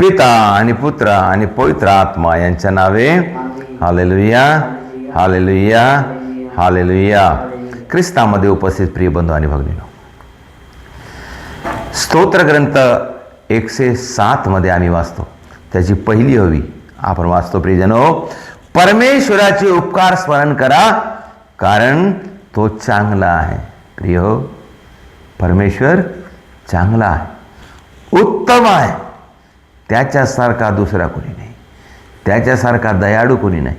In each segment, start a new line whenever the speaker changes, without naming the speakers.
पिता आणि पुत्र आणि पवित्र आत्मा यांच्या नावे. हालेलुया. हालेलुया. हालेलुया. ख्रिस्तामध्ये उपस्थित प्रिय बंधू आणि भगिनीनो स्तोत्र ग्रंथ एकशे सातमध्ये आम्ही वाचतो. त्याची पहिली हवी आपण वाचतो प्रियजनो परमेश्वराचे उपकार स्मरण करा कारण तो चांगला आहे. प्रिय हो परमेश्वर चांगला आहे. उत्तम आहे. त्याच्यासारखा दुसरा कोणी नाही. त्याच्यासारखा दयाळू कोणी नाही.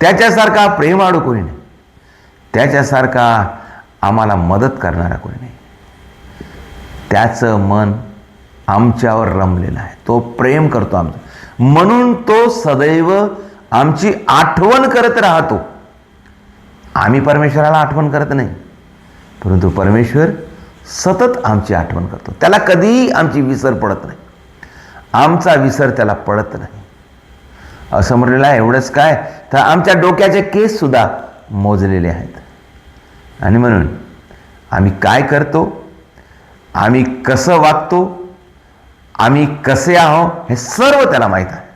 त्याच्यासारखा प्रेमाळू कोणी नाही. त्याच्यासारखा आम्हाला मदत करणारा कोणी नाही. त्याचं मन आमच्यावर रमलेलं आहे. तो प्रेम करतो आमचं. म्हणून तो सदैव आमची आठवण करत राहतो. आम्ही परमेश्वराला आठवण करत नाही. परंतु परमेश्वर सतत आमची आठवण करतो. त्याला कधीही आमची विसर पडत नाही. आमचा विसर त्याला पडत नाही. असं म्हटलेलं आहे एवढंच काय? तर आमच्या डोक्याचे केससुद्धा मोजलेले आहेत. आणि म्हणून आम्ही काय करतो? आम्ही कसं वागतो? आम्ही कसे आहो? हे सर्व त्याला माहीत आहे.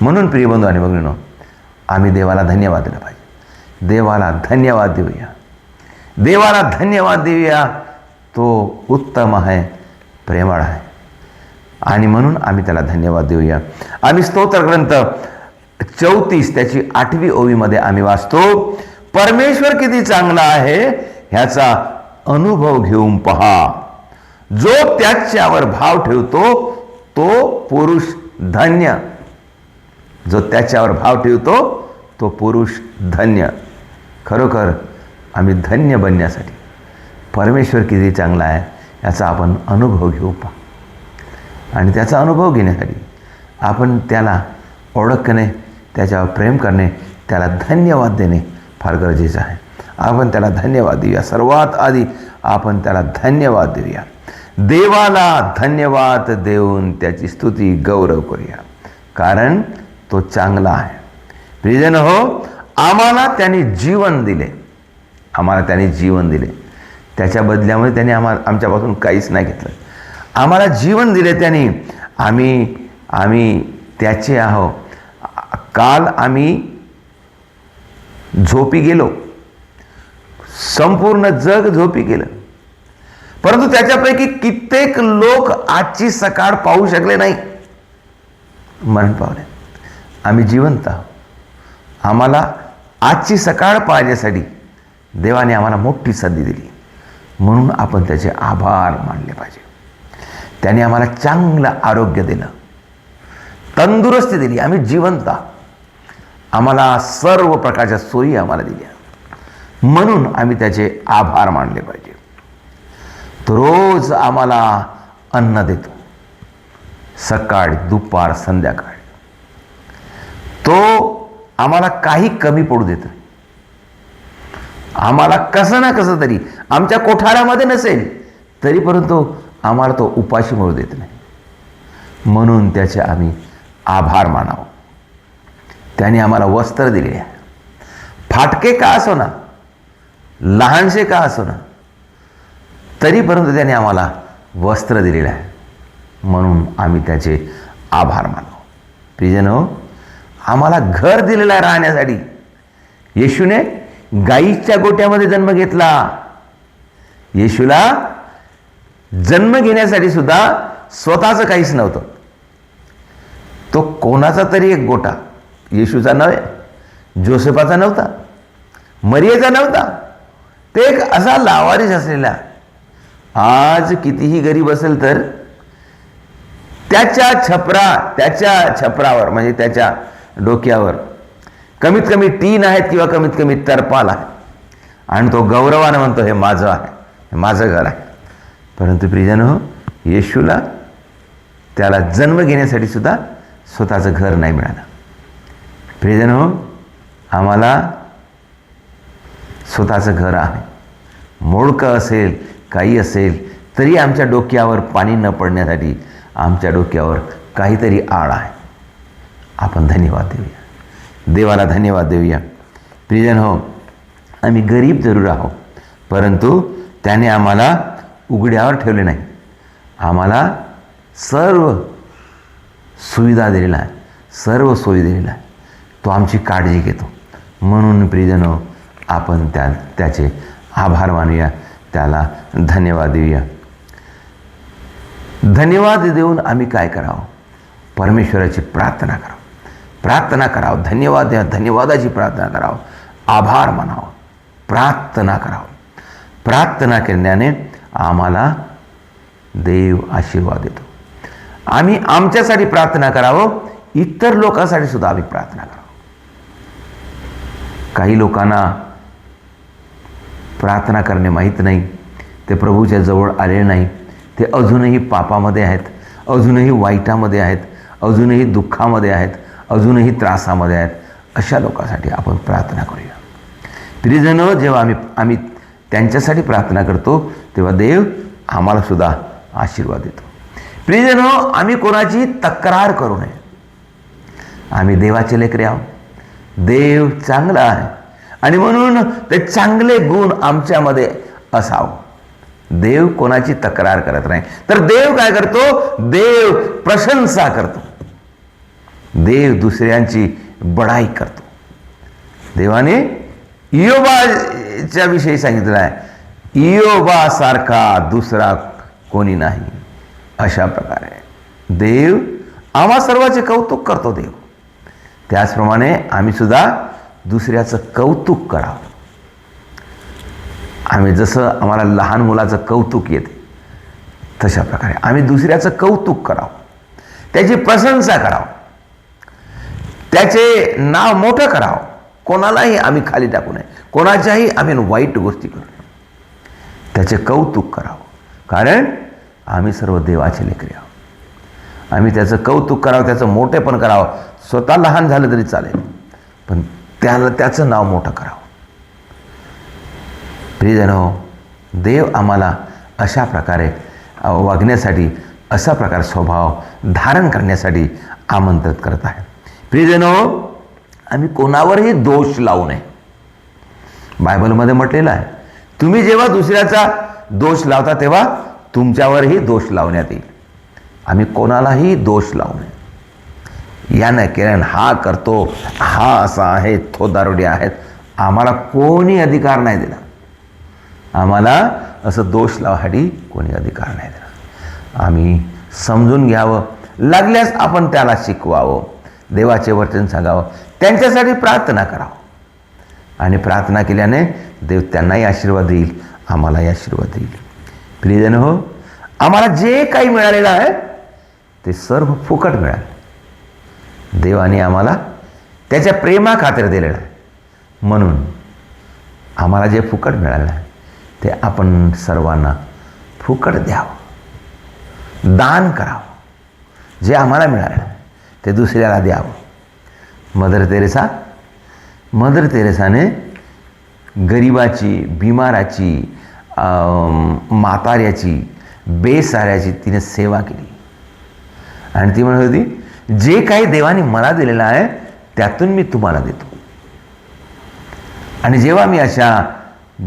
म्हणून प्रियबंधू आणि भगिनीनो आम्ही देवाला धन्यवाद दिला पाहिजे. देवाला धन्यवाद देऊया. देवाला धन्यवाद देऊया. तो उत्तम आहे प्रेमळ आहे. आणि म्हणून आम्ही त्याला धन्यवाद देऊया. आम्ही स्तोत्र ग्रंथ चौतीस त्याची आठवी ओवीमध्ये आम्ही वाचतो परमेश्वर किती चांगला आहे ह्याचा अनुभव घेऊन पहा. जो त्याच्यावर भाव ठेवतो तो पुरुष धन्य. जो त्याच्यावर भाव ठेवतो तो पुरुष धन्य. खरोखर आम्ही धन्य बनण्यासाठी परमेश्वर किती चांगला आहे याचा आपण अनुभव घेऊ पहा. आणि त्याचा अनुभव घेण्यासाठी आपण त्याला ओळखणे त्याच्यावर प्रेम करणे त्याला धन्यवाद देणे फार गरजेचं आहे. आपण त्याला धन्यवाद देऊया. सर्वात आधी आपण त्याला धन्यवाद देऊया. देवाला धन्यवाद देऊन त्याची स्तुती गौरव करूया. कारण तो चांगला आहे. प्रिजन हो आम्हाला त्याने जीवन दिले. आम्हाला त्याने जीवन दिले. त्याच्या बदल्यामुळे त्याने आम्हाला आमच्यापासून काहीच नाही घेतलं. आम्हाला जीवन दिले त्याने. आम्ही आम्ही त्याचे आहो काल आम्ही झोपी गेलो. संपूर्ण जग झोपी गेलं. परंतु त्याच्यापैकी कित्येक लोक आजची सकाळ पाहू शकले नाही. मरण पावले. आम्ही जिवंत आहोत. आम्हाला आजची सकाळ पाहण्यासाठी देवाने आम्हाला मोठी संधी दिली. म्हणून आपण त्याचे आभार मानले पाहिजे. त्याने आम्हाला चांगलं आरोग्य दिलं. तंदुरुस्ती दिली. आम्ही जिवंत आम्हाला सर्व प्रकारच्या सोयी आम्हाला दिल्या. म्हणून आम्ही त्याचे आभार मानले पाहिजे. तो रोज आम्हाला अन्न देतो. सकाळ दुपार संध्याकाळ. तो आम्हाला काही कमी पडू देत आम्हाला कसं ना कसं तरी आमच्या कोठारामध्ये नसेल तरी परंतु आम्हाला तो उपाशी मिळू देत नाही. म्हणून त्याचे आम्ही आभार मानावं. त्याने आम्हाला वस्त्र दिले. आहे फाटके का असो ना लहानसे का असो ना तरी परंतु त्याने आम्हाला वस्त्र दिलेलं आहे. म्हणून आम्ही त्याचे आभार मानतो प्रिजन आम्हाला घर दिलेलं आहे राहण्यासाठी. येशूने गाईच्या गोट्यामध्ये जन्म घेतला. येशूला जन्म घेण्यासाठी सुद्धा स्वतःचं काहीच नव्हतं. तो कोणाचा तरी एक गोटा येशूचा नव्हे जोसेफाचा नव्हता मरियेचा नव्हता. ते एक असा लावारिस असलेला आज कितीही गरीब असेल तर त्याच्या छपरा त्याच्या छपरावर म्हणजे त्याच्या डोक्यावर कमीत कमी तीन आहेत किंवा कमीत कमी तरपाल आहे. आणि तो गौरवानं म्हणतो हे माझं आहे हे माझं घर आहे. परंतु प्रिजन हो येशूला त्याला जन्म घेण्यासाठी सुद्धा स्वतःचं घर नाही मिळालं. प्रिजन हो आम्हाला स्वतःचं घर आहे. मोडकं असेल काही असेल तरी आमच्या डोक्यावर पाणी न पडण्यासाठी आमच्या डोक्यावर काहीतरी आळ आहे. आपण धन्यवाद देऊया. देवाला धन्यवाद देऊया. प्रिजन हो आम्ही गरीब जरूर आहोत परंतु त्याने आम्हाला उघड्यावर ठेवले नाही. आम्हाला सर्व सुविधा दिलेला आहे सर्व सोयी दिलेला आहे तो आमची काळजी घेतो. म्हणून प्रियजनो आपण त्या त्याचे आभार मानूया. त्याला धन्यवाद देऊया. धन्यवाद देऊन आम्ही काय करावं? परमेश्वराची प्रार्थना करावं. प्रार्थना करावं. धन्यवाद द्या. धन्यवादाची प्रार्थना करावं. आभार मानावं. प्रार्थना करावं. प्रार्थना केल्याने आम्हाला देव आशीर्वाद देतो. आम्ही आमच्यासाठी प्रार्थना करावं इतर लोकांसाठी सुद्धा आम्ही प्रार्थना करावं. काही लोकांना प्रार्थना करणे माहीत नाही ते प्रभूच्या जवळ आले नाही ते अजूनही पापामध्ये आहेत अजूनही वाईटामध्ये आहेत अजूनही दुःखामध्ये आहेत अजूनही त्रासामध्ये आहेत अशा लोकांसाठी आपण प्रार्थना करूया. प्रियजनं जेव्हा आम्ही आम्ही त्यांच्यासाठी प्रार्थना करतो. तेव्हा देव आम्हाला सुद्धा आशीर्वाद देतो. प्रियजनं आम्ही कोणाची तक्रार करू नये. आम्ही देवाचे लेकरे आहोत. देव चांगला आहे. आणि म्हणून ते चांगले गुण आमच्यामध्ये असावं. देव कोणाची तक्रार करत नाही. तर देव काय करतो? देव प्रशंसा करतो. देव दुसऱ्यांची बढाई करतो. देवाने योबा याच्याविषयी सांगितलं आहे इयोबासारखा दुसरा कोणी नाही. अशा प्रकारे. देव आम्हा सर्वाचे कौतुक करतो देव. त्याचप्रमाणे आम्ही सुद्धा दुसऱ्याचं कौतुक करावं. आम्ही जसं आम्हाला लहान मुलाचं कौतुक येते तशा प्रकारे आम्ही दुसऱ्याचं कौतुक करावं. त्याची प्रशंसा करावं. त्याचे नाव मोठं करावं. कोणालाही आम्ही खाली टाकू नये. कोणाच्याही आम्ही वाईट गोष्टी करू नये त्याचे कौतुक करावं. कारण आम्ही सर्व देवाचे लेकरे आहोत. आम्ही त्याचं कौतुक करावं त्याचं मोठेपण करावं. स्वतः लहान झालं तरी चालेल. पण त्याला त्याचं नाव मोठं करावं. प्रियजनो देव आम्हाला अशा प्रकारे वागण्यासाठी असा प्रकार स्वभाव धारण करण्यासाठी आमंत्रित करत आहे. प्रियजनो आम्ही कोणावरही दोष लावू नये. बायबलमध्ये म्हटलेलं आहे. तुम्ही जेव्हा दुसऱ्याचा दोष लावता तेव्हा तुमच्यावरही दोष लावण्यात येईल. आम्ही कोणालाही दोष लावू नये. यानं किरण हा करतो हा असा आहे तो दारुडी आहेत. आम्हाला कोणी अधिकार नाही दिला आम्हाला असं दोष लावासाठी कोणी अधिकार नाही दिला आम्ही समजून घ्यावं. लागल्यास आपण त्याला शिकवावं. देवाचे वचन सांगावं. त्यांच्यासाठी प्रार्थना करावं. आणि प्रार्थना केल्याने देव त्यांनाही आशीर्वाद देईल आम्हालाही आशीर्वाद देईल. प्रियजन हो आम्हाला जे काही मिळालेलं आहे ते सर्व फुकट मिळालं. देवाने आम्हाला त्याच्या प्रेमा खातिर दिलेलं आहे. म्हणून आम्हाला जे फुकट मिळालं आहे ते आपण सर्वांना फुकट द्यावं. दान करावं. जे आम्हाला मिळालं ते दुसऱ्याला द्यावं. मदर तेरेसा मदर तेरेसाने गरिबाची बिमाराची म्हाताऱ्याची बेसाऱ्याची तिने सेवा केली. आणि ती म्हणत होती जे काही देवाने मला दिलेलं आहे त्यातून मी तुम्हाला देतो. आणि जेव्हा मी अशा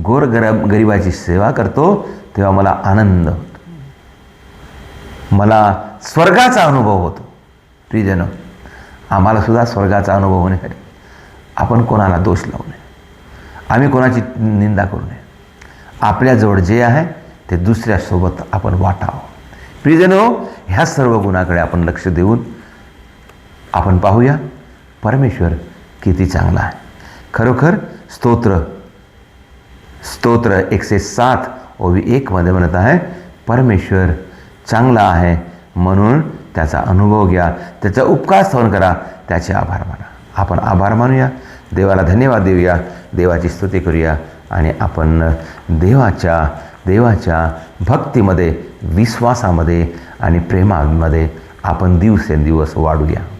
गोर गरब गरिबाची सेवा करतो तेव्हा मला आनंद होतो. मला स्वर्गाचा अनुभव होतो. प्रियजन आम्हाला सुद्धा स्वर्गाचा अनुभव होण्यासाठी. आपण कोणाला दोष लावू नये. आम्ही कोणाची निंदा करू नये. आपल्याजवळ जे आहे ते दुसऱ्यासोबत आपण वाटावं. प्रियजनो ह्या सर्व गुणाकडे आपण लक्ष देऊन आपण पाहूया परमेश्वर किती चांगला आहे. खरोखर स्तोत्र स्तोत्र एकशे सात ओवी एकमध्ये म्हणत आहे परमेश्वर चांगला आहे म्हणून त्याचा अनुभव घ्या त्याचा उपकार सहन करा त्याचे आभार माना. आपण आभार मानूया. देवाला धन्यवाद देऊया. देवाची स्तुती करूया. आणि आपण देवाच्या देवाच्या भक्तीमध्ये विश्वासामध्ये आणि प्रेमामध्ये आपण दिवसेंदिवस वाढूया.